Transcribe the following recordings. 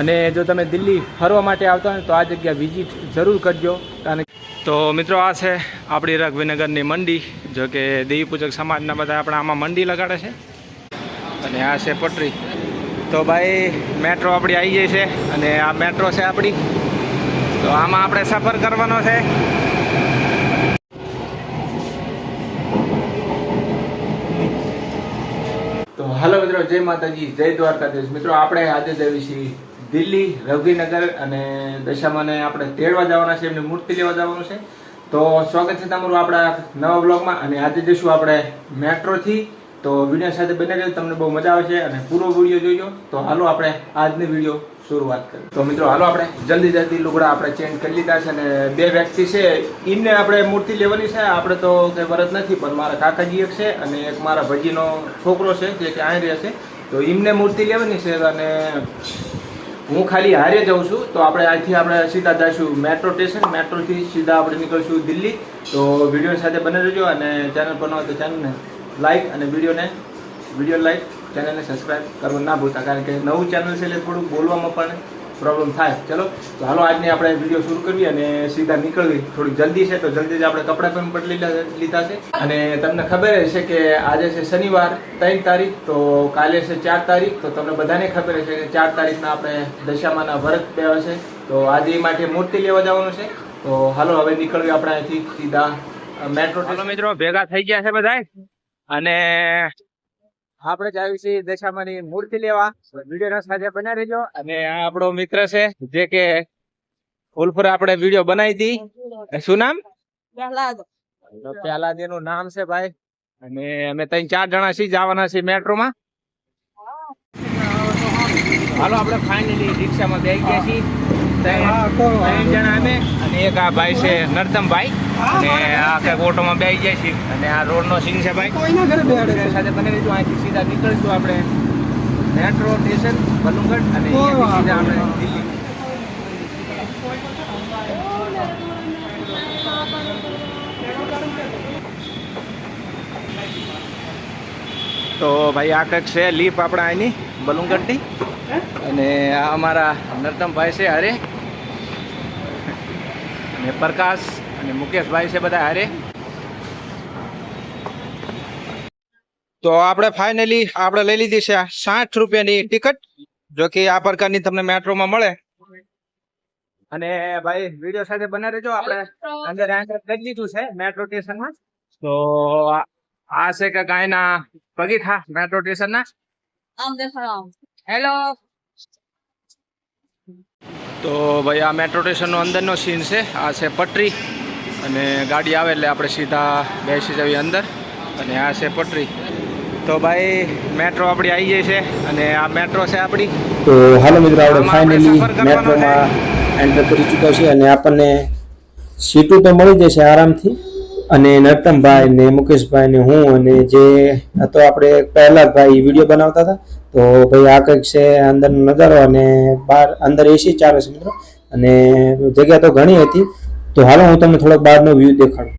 અને જો તમે દિલ્હી ફરવા માટે આવતા હોય તો આ જગ્યા વિઝિટ જરૂર કરજો કારણ તો મિત્રો આ છે આપણી રઘવીનગરની મંડી જો કે દેવી પૂજક સમાજના બધા આપણા આમાં મંડી લગાડે છે. અને આ છે પટરી. તો ભાઈ મેટ્રો આપણી આવી ગઈ છે અને આ મેટ્રો છે આપણી. તો આમાં આપણે સફર કરવાનો છે. તો હાલો મિત્રો જય માતાજી જય દ્વારકાધીશ. મિત્રો આપણે આજે જઈએ છીએ દિલ્હી રવિનગર અને દશામાને આપણે તેડવા જવાના છે, એમની મૂર્તિ લેવા જવાનું છે. તો સ્વાગત છે તમારું આપણા નવા બ્લોગમાં અને આજે જઈશું આપણે મેટ્રોથી. તો વીડિયો સાથે બને રહેજો, તમને બહુ મજા આવશે અને પૂરો વીડિયો જોઈજો તો હાલો આપણે આજની વીડિયો શરૂઆત કરીએ. તો મિત્રો, હાલો આપણે જલ્દી જલ્દી લુગડા આપણે ચેન્જ કરી લીધા છે અને બે વ્યક્તિ છે. એમને આપણે મૂર્તિ લેવાની છે. આપણે તો કંઈ વરત નથી, પણ મારા કાકાજી એક છે અને એક મારા ભજીનો છોકરો છે, જે કે અહીં રહે છે તો એમને મૂર્તિ લેવાની છે અને હું ખાલી હારે જાઉં છું, તો આપણે અહીંથી આપણે સીધા જઈશું મેટ્રો સ્ટેશન મેટ્રોથી સીધા આપણે નીકળશું દિલ્હી. તો વીડિયો સાથે બને રહેજો અને ચેનલ પર ન હોય તો ચેનલને લાઇક અને વિડીયોને, વીડિયો લાઇક ચેનલને સબસ્ક્રાઈબ કરવું ના ભૂલતા, કારણ કે નવું ચેનલ છે એટલે થોડુંક બોલવામાં પણ પ્રોબ્લેમ થાય. ચલો, તો હાલો, આજની આપણે વીડિયો શરૂ કરીએ અને સીધા નીકળવી થોડી જલ્દી છે, તો જલ્દી જ આપણે કપડાં પણ બદલી લીધા- છે અને તમને ખબર હશે કે આજે છે શનિવાર, ત્રણ તારીખ, તો કાલે છે ચાર તારીખ. તો તમને બધાને ખબર છે કે ચાર તારીખના આપણે દશામાના વ્રત પહેવા છે. તો આજે માટે મૂર્તિ લેવા જવાનું છે. તો હાલો, હવે નીકળવી આપણે અહીંથી સીધા મેટ્રો મિત્રો, ભેગા થઈ ગયા છે બધા અને આપણે જ આવી છીએ દશામાની મૂર્તિ લેવા. વીડિયો સાથે બનાવી રહેજો. અને આ આપણો મિત્ર છે જે કે ફૂલપુર આપણે વીડિયો બનાવી હતી. શું નામ? પેલા એનું નામ છે ભાઈ. અને અમે ત્રણ ચાર જણા છીએ જવાના છીએ મેટ્રોમાં. હાલો આપણે ફાઇનલી રિક્ષામાં બેસી ગયા છીએ. ત્રણ જણા અમે અને એક આ ભાઈ છે નરતમભાઈ અને આ કંઈક ઓટોમાં બેસી જાય છે અને આ રોડનો સીન છે ભાઈ. સાથે બને લીધું અહીંથી સીધા નીકળીશું આપણે. મેટ્રો સ્ટેશન બલુંગઢ અને સીધા આપણે દિલ્હી. તો ભાઈ આ કંઈક છે લીપ આપણા અહીંની બલુંગઢની અને આ અમારા નરતમભાઈ છે હારે. અને પ્રકાશ અને મુકેશભાઈ છે બધા હારે. તો આપણે ફાઇનલી આપણે લઈ લીધી છે સાઠ રૂપિયાની ટિકિટ જો કે આ પ્રકારની તમને મેટ્રોમાં મળે. અને ભાઈ વીડિયો સાથે બના રહેજો આપણે અંદર કરી લીધું છે મેટ્રો સ્ટેશનમાં. તો આ- છે કે ગાયના પગીઠા મેટ્રો સ્ટેશનના હેલો તો ભાઈ આ મેટ્રો સ્ટેશનનો અંદરનો સીન છે. આ છે પટરી. અને ગાડી આવે એટલે આપણે સીધા બેસી જવી અંદર. અને આ છે પટરી. તો ભાઈ મેટ્રો આપણી આવી ગઈ છે અને આ મેટ્રો છે આપણી. તો હાલો મિત્રો આપણે આમાં આપણે ફાઇનલી મેટ્રોમાં એન્ટર કરી ચૂક્યા છીએ અને આપણને સીટો તો મળી જશે આરામથી. અને નરતમભાઈ ને મુકેશભાઈ ને હું અને જે હતો આપણે પહેલા ભાઈ વીડિયો બનાવતા હતા, તો ભાઈ આ કંઈક છે અંદરનો નજારો અને બહાર અંદર એસી ચાલે છે મિત્રો, અને જગ્યા તો ઘણી હતી, તો હાલો હું તમને થોડોક બહારનો વ્યૂ દેખાડું.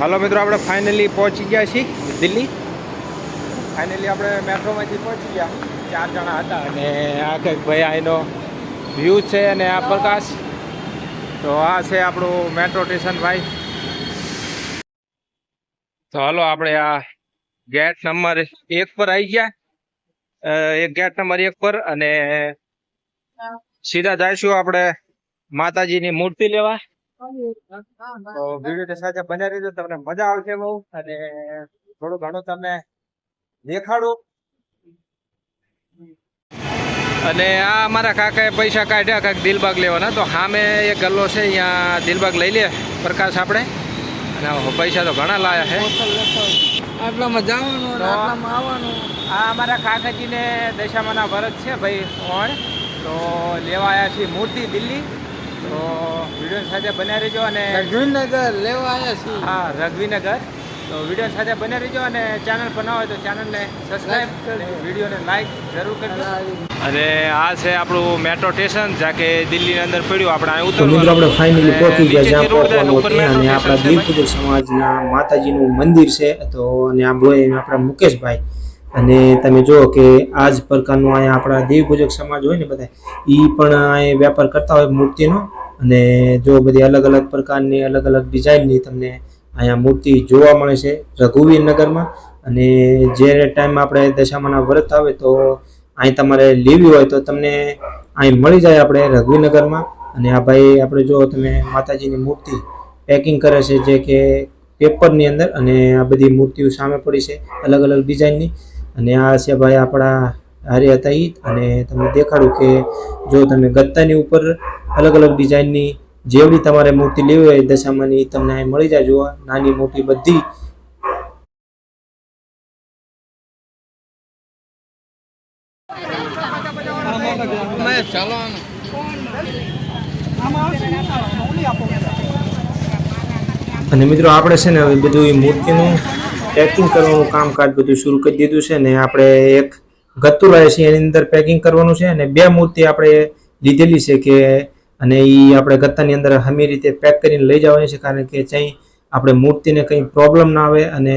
હાલો મિત્રો, આપણે ફાઇનલી પહોંચી ગયા છીએ દિલ્હી. ફાઇનલી આપણે મેટ્રોમાંથી પહોંચી ગયા. ચાર જણા હતા અને આ કંઈક ભાઈ આનો વ્યૂ છે અને આ પ્રકાશ. તો આ છે આપણું મેટ્રો સ્ટેશન ભાઈ. તો હાલો આપણે આ ગેટ નંબર એક પર આવી ગયા. એક ગેટ નંબર એક પર અને સીધા જઈશું આપણે માતાજીની મૂર્તિ લેવા. તો વીડિયો સાથે બન્યા રહેજો તમને મજા આવશે બહુ. અને થોડું ઘણું તમને દેખાડું. અને આ અમારા કાકાએ પૈસા કાઢ્યા કાંઈક દિલબાગ લેવાના. તો સામે એક ગલ્લો છે અહીંયા દિલબાગ લઈ લે પ્રકાશ આપણે. અને પૈસા તો ઘણા લાયા છે. આટલામાં જવાનું આટલામાં આવવાનું. આ અમારા કાકાજીને દશામાના વરત છે ભાઈ ઓણ. તો લેવા આવ્યા છીએ મૂર્તિ દિલ્હી. તો વીડિયો સાથે બન્યા રહેજો અને રઘવીનગર લેવા આવ્યા છીએ. હા રઘવીનગર તો વીડિયો સાથે બન્યા રહેજો અને ચેનલ બનાવો હોય તો ચેનલને સબસ્ક્રાઈબ કરજો. વિડીયોને લાઈક જરૂર કરજો. અને આ છે આપણું મેટ્રો સ્ટેશન જ્યાં કે દિલ્હીની અંદર પડ્યું. આપણે અહીં તો મિત્રો આપણે ફાઇનલી પહોંચી ગયા જ્યાં પહોંચવાનું છે અને આપણા દીપુર સમાજના માતાજીનું મંદિર છે. તો અને આ બોય આપણા મુકેશભાઈ. અને તમે જુઓ કે આ જ પ્રકારનું અહીંયા આપણા દેવપૂજક સમાજ હોય ને બધા એ પણ અહીંયા વેપાર કરતા હોય મૂર્તિનો. અને જો બધી અલગ અલગ પ્રકારની અલગ અલગ ડિઝાઇનની તમને અહીંયા મૂર્તિ જોવા મળે છે રઘુવીરનગરમાં. અને જે ટાઈમ આપણે દશામાના વ્રત આવે તો અહીં તમારે લેવી હોય તો તમને અહીં મળી જાય આપણે રઘુવીનગરમાં અને આ ભાઈ આપણે જો તમે માતાજીની મૂર્તિ પેકિંગ કરે છે જે કે પેપરની અંદર અને આ બધી મૂર્તિઓ સામે પડી છે અલગ અલગ ડિઝાઇનની. અને આ છે ભાઈ આપણા હારે હતા અને તમને દેખાડું કે જો તમે ગત્તાની ઉપર અલગ અલગ ડિઝાઇનની જેવડી તમારે મૂર્તિ લેવી હોય દશામાની તમને અહીં મળી જાય જોવા. નાની મોટી બધી અને મિત્રો, આપણે છે ને હવે બધું મૂર્તિનું પેકિંગ કરવાનું કામકાજ બધું શરૂ કરી દીધું છે ને આપણે એક ગત્તુ લાવે છે એની અંદર પેકિંગ કરવાનું છે અને બે મૂર્તિ આપણે લીધેલી છે કે અને એ આપણે ગત્તાની અંદર હમી રીતે પેક કરીને લઈ જવાની છે કારણ કે ચાઈ આપણે મૂર્તિને કંઈ પ્રોબ્લેમ ના આવે અને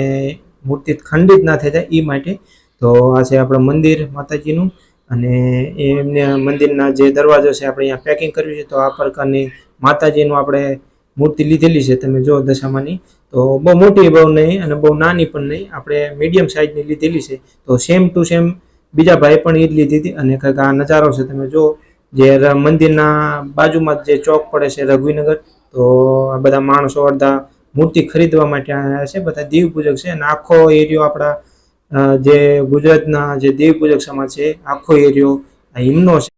મૂર્તિ ખંડિત ના થઈ જાય એ માટે. તો આ છે આપણું મંદિર માતાજીનું અને એમને મંદિરના જે દરવાજો છે આપણે અહીંયા પેકિંગ કર્યું છે તો આ પ્રકારની માતાજીનું આપણે મૂર્તિ લીધેલી છે, તમે જો દશામાની, તો બહુ મોટી બહુ નહીં અને બહુ નાની પણ નહીં. આપણે મીડિયમ સાઇઝની લીધેલી છે. તો સેમ ટુ સેમ બીજા ભાઈ પણ એ જ લીધી હતી અને કંઈક આ નજારો છે. તમે જો, જે મંદિરના બાજુમાં જ ચોક પડે છે રઘુવીનગર તો આ બધા માણસો અડધા મૂર્તિ ખરીદવા માટે આવ્યા છે. બધા દેવ પૂજક છે અને આખો એરિયો આપણા જે ગુજરાતના જે દેવ પૂજક સમાજ છે, આખો એરિયો આ હિમનો છે.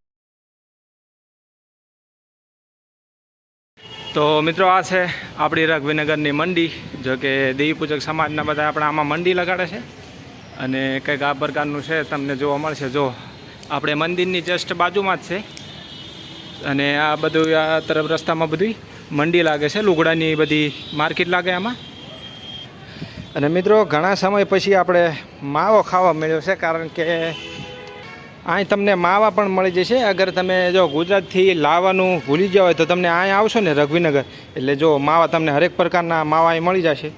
તો મિત્રો આ છે આપણી રઘવીનગરની મંડી, જો કે દેવી સમાજના બધા આપણા આમાં મંડી લગાડે છે. અને કંઈક આ પ્રકારનું છે, તમને જોવા મળશે. જો આપણે મંદિરની જસ્ટ બાજુમાં જ છે. અને આ બધું આ તરફ રસ્તામાં બધી મંડી લાગે છે. લુગડાની બધી માર્કેટ લાગે આમાં. અને મિત્રો, ઘણા સમય પછી આપણે માવો ખાવા મળ્યો છે, કારણ કે અહીં તમને માવા પણ મળી જશે. અગર તમે જો ગુજરાતથી લાવવાનું ભૂલી ગયા હોય તો તમને અહીં આવશો ને રઘવીનગર એટલે જો માવા તમને હરેક પ્રકારના માવા અહીં મળી જશે.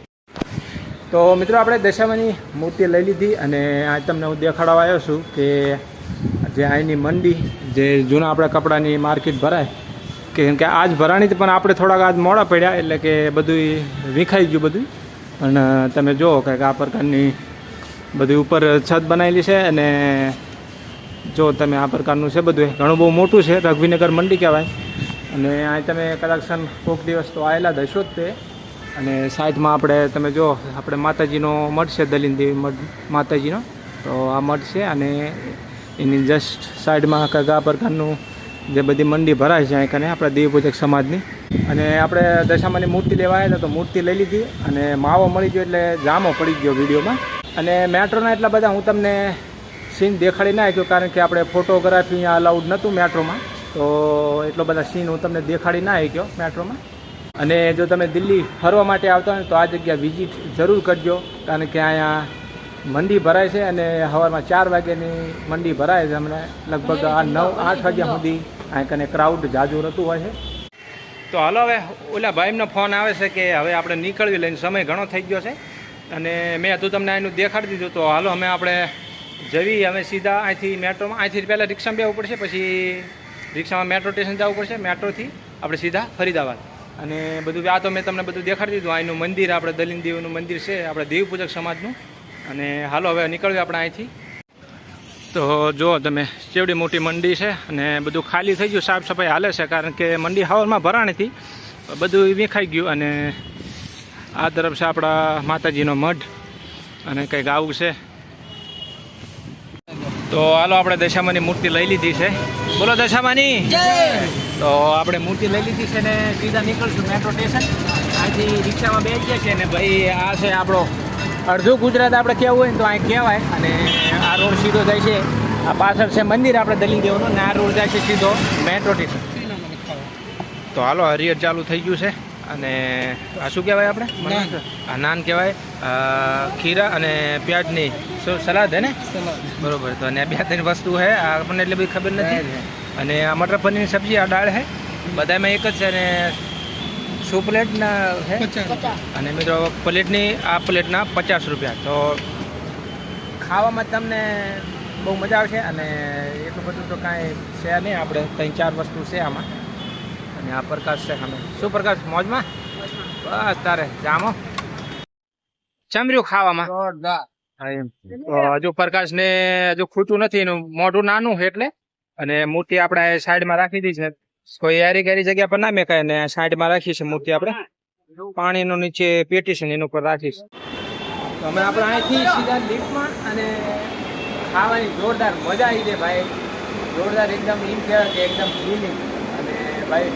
તો મિત્રો, આપણે દશામાની મૂર્તિ લઈ લીધી અને આ તમને હું દેખાડવા આવ્યો છું કે જે અહીંની મંડી, જે જૂના આપણા કપડાની માર્કેટ ભરાય કેમ કે આજ ભરાણી પણ આપણે થોડાક આજ મોડા પડ્યા, એટલે કે બધું વિખાઈ ગયું બધું પણ તમે જુઓ કે આ પ્રકારની બધી ઉપર છત બનાવેલી છે અને જો તમે આ પ્રકારનું છે, બધું ઘણું બહુ મોટું છે રઘવીનગર મંડી કહેવાય. અને અહીં તમે કદાચ કોઈક દિવસ તો આવેલા હશો જ તે. અને સાઈડમાં આપણે, તમે જો, આપણે માતાજીનો મઠ છે દલિન દેવી મઠ, માતાજીનો. તો આ મઠ છે અને એની જસ્ટ સાઈડમાં કંઈક આ પ્રકારનું જે બધી મંડી ભરાય છે, અહીં આપણા દેવપૂજક સમાજની. અને આપણે દશામાની મૂર્તિ લેવા આવ્યા તો મૂર્તિ લઈ લીધી અને માવો મળી ગયો એટલે જામો પડી ગયો વિડીયોમાં. અને મેટ્રોના એટલા બધા હું તમને સીન દેખાડી નાખ્યો કારણ કે આપણે ફોટોગ્રાફી અહીંયા અલાઉડ નહોતું મેટ્રોમાં. તો એટલો બધા સીન હું તમને દેખાડી ના શક્યો મેટ્રોમાં. અને જો તમે દિલ્હી ફરવા માટે આવતા હોય તો આ જગ્યા વિઝિટ જરૂર કરજો. કારણ કે અહીંયા મંડી ભરાય છે અને સવારમાં ચાર વાગ્યાની મંડી ભરાય છે હમણાં. લગભગ આ નવ, આઠ વાગ્યા સુધી અહીં કને ક્રાઉડ જાજુ રહેતું હોય છે. તો હાલો હવે ઓલા ભાઈનો ફોન આવે છે કે હવે આપણે નીકળવી લઈને સમય ઘણો થઈ ગયો છે. અને મેં હતું તમને અહીંનું દેખાડી દીધું. તો હાલો, અમે આપણે જવી અમે સીધા અહીંથી મેટ્રોમાં, અહીંથી પહેલાં રિક્ષામાં બેવું પડશે, પછી રિક્ષામાં મેટ્રો સ્ટેશન જવું પડશે, મેટ્રોથી આપણે સીધા ફરીદાબાદ. અને બધું આ તો મેં તમને બધું દેખાડી દીધું અહીંનું મંદિર, આપણે દલીન દેવનું મંદિર છે, આપણે દેવ પૂજક સમાજનું. અને હાલો, હવે નીકળ્યું આપણે અહીંથી. તો જુઓ તમે ચેવડી મોટી મંડી છે અને બધું ખાલી થઈ ગયું, સાફ સફાઈ હાલે છે, કારણ કે મંડી હાવરમાં ભરાણી હતી, બધું વિખાઈ ગયું. અને આ તરફ છે આપણા માતાજીનો મઢ અને કંઈક આવું છે. તો હાલો આપણે દશામાની મૂર્તિ લઈ લીધી છે. બોલો દશામાની. તો આપણે મૂર્તિ લઈ લીધી છે ને સીધા નીકળશું મેટ્રો સ્ટેશન આથી રિક્ષામાં બેસીએ છીએ ને ભાઈ આ છે આપણો અડધું ગુજરાત આપણે કહેવું હોય ને તો અહીં કહેવાય. અને આ રોડ સીધો જાય છે. આ પાછળ છે મંદિર આપણે દલી દેવાનું ને આ રોડ જાય છે સીધો મેટ્રો સ્ટેશન તો હાલો હરિયર ચાલુ થઈ ગયું છે. અને આ શું કહેવાય આપણે? નાન. આ નાન કહેવાય. ખીરા અને પ્યાજની શું સલાદ હે ને? બરોબર. તો અને બે ત્રણ વસ્તુ છે આ આપણને એટલી બધી ખબર નથી. અને આ મટર પનીરની સબ્જી આ દાળ છે બધામાં એક જ છે અને શું પ્લેટના હે? પચાસ. અને મિત્રો પ્લેટની આ પ્લેટના પચાસ રૂપિયા. તો ખાવામાં તમને બહુ મજા આવશે અને એટલું બધું તો કાંઈ છે નહીં. આપણે ત્રણ ચાર વસ્તુ છે આમાં. અને આ પ્રકાશ છે અમે શું પ્રકાશ? મોજમાં? બસ તારે જામો. ચમર્યું ખાવામાં. જોરદાર. હા એમ. તો હજુ ખૂટું નથી એનું મોઢું નાનું એટલે. અને મૂર્તિ આપણે સાઈડમાં રાખી દીધી છે. કોઈ યારી ગારી જગ્યા પર ના મેકાય ને સાઈડમાં રાખી છે મૂર્તિ આપણે. પાણીનું નીચે પેટી છે એના ઉપર રાખીશ અમે આપણે અહીંથી સીધા લિફ્ટમાં અને ખાવાની જોરદાર મજા આવી છે ભાઈ. જોરદાર એકદમ એમ કહેવાય કે એકદમ ફિલિંગ અને ભાઈ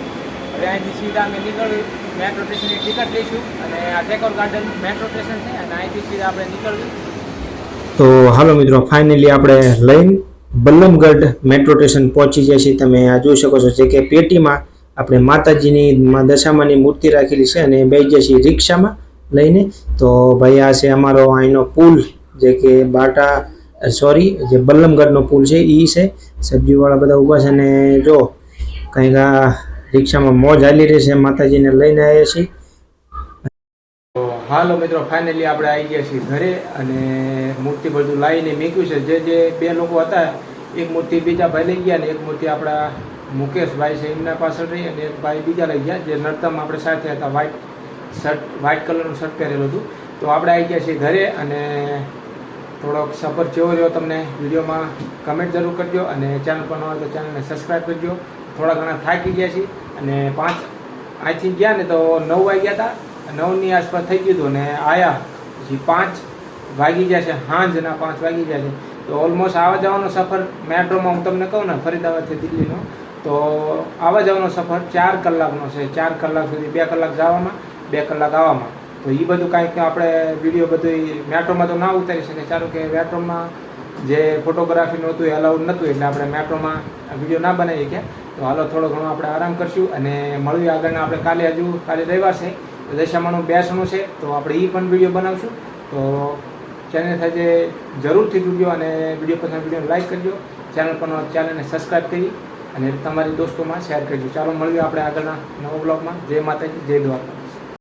હવે સીધા અમે નીકળ્યું મેટ્રો સ્ટેશનની ટિકિટ લઈશું અને આ ટેકોર ગાર્ડન મેટ્રો સ્ટેશન છે અને અહીંથી સીધા આપણે નીકળવું. તો હાલો મિત્રો ફાઇનલી આપણે લઈને બલ્લમગઢ મેટ્રો સ્ટેશન પહોંચી જાય છે તમે આ જોઈ શકો છો જે કે પેટીમાં આપણે માતાજીની દશામાંની મૂર્તિ રાખેલી છે અને બે જઈએ છીએ રિક્ષામાં લઈને. તો ભાઈ, આ છે અમારો અહીંનો પુલ જે કે બાટા સોરી જે બલ્લમગઢનો પુલ છે એ છે. સબ્જીવાળા બધા ઊભા છે અને જો કંઈક રિક્ષામાં મોજ હાલી રહી છે, માતાજીને લઈને આવ્યા છીએ. હાલો મિત્રો ફાઇનલી આપણે આવી ગયા છીએ ઘરે અને મૂર્તિ બધું લાવીને મેક્યું છે. જે જે બે લોકો હતા, એક મૂર્તિ બીજા ભાઈ લઈ ગયા ને એક મૂર્તિ આપણા મુકેશભાઈ છે, એમના પાછળ રહી અને એક ભાઈ બીજા લઈ ગયા, જે નર્તમ આપણે સાથે હતા વ્હાઈટ શર્ટ વ્હાઈટ કલરનું શર્ટ પહેરેલું હતું. તો આપણે આવી ગયા છીએ ઘરે અને થોડોક સફર જેવો રહ્યો તમને. વિડીયોમાં કમેન્ટ જરૂર કરજો અને ચેનલ પર ન હોય તો ચેનલને સબસ્ક્રાઈબ કરજો. થોડા ઘણા થાકી ગયા છીએ અને પાંચ અહીંથી ગયા ને તો નવ વાગ્યા હતા. નવની આસપાસ થઈ ગયું હતું ને આયા પછી પાંચ વાગી ગયા છે સાંજના પાંચ વાગી ગયા છે. તો ઓલમોસ્ટ આવવા જવાનો સફર મેટ્રોમાં હું તમને કહું ને, ફરીદાબાદથી દિલ્હીનો, તો આવવા જવાનો સફર ચાર કલાકનો છે. ચાર કલાક સુધી બે કલાક જવામાં, બે કલાક આવવામાં તો એ બધું કાંઈક આપણે વીડિયો બધું મેટ્રોમાં તો ના ઉતારી શકે ચાલો કે મેટ્રોમાં જે ફોટોગ્રાફીનું હતું એ અલાઉડ નહોતું એટલે આપણે મેટ્રોમાં વીડિયો ના બનાવી શક્યા તો હાલો થોડો ઘણો આપણે આરામ કરશું અને મળીએ આગળના આપણે કાલે હજુ, કાલે રવિવાર છે. તો દશામાનું બેસણું છે. તો આપણે એ પણ વીડિયો બનાવશું. તો ચેનલ સાથે જરૂરથી જુડ્યો અને વીડિયો પસંદ વીડિયો લાઈક કરજો. ચેનલ પર ચેનલને સબસ્ક્રાઈબ કરી અને તમારી દોસ્તોમાં શેર કરજો. ચાલો મળીએ આપણે આગળના નવો બ્લોગમાં જય માતાજી, જય દ્વારકા.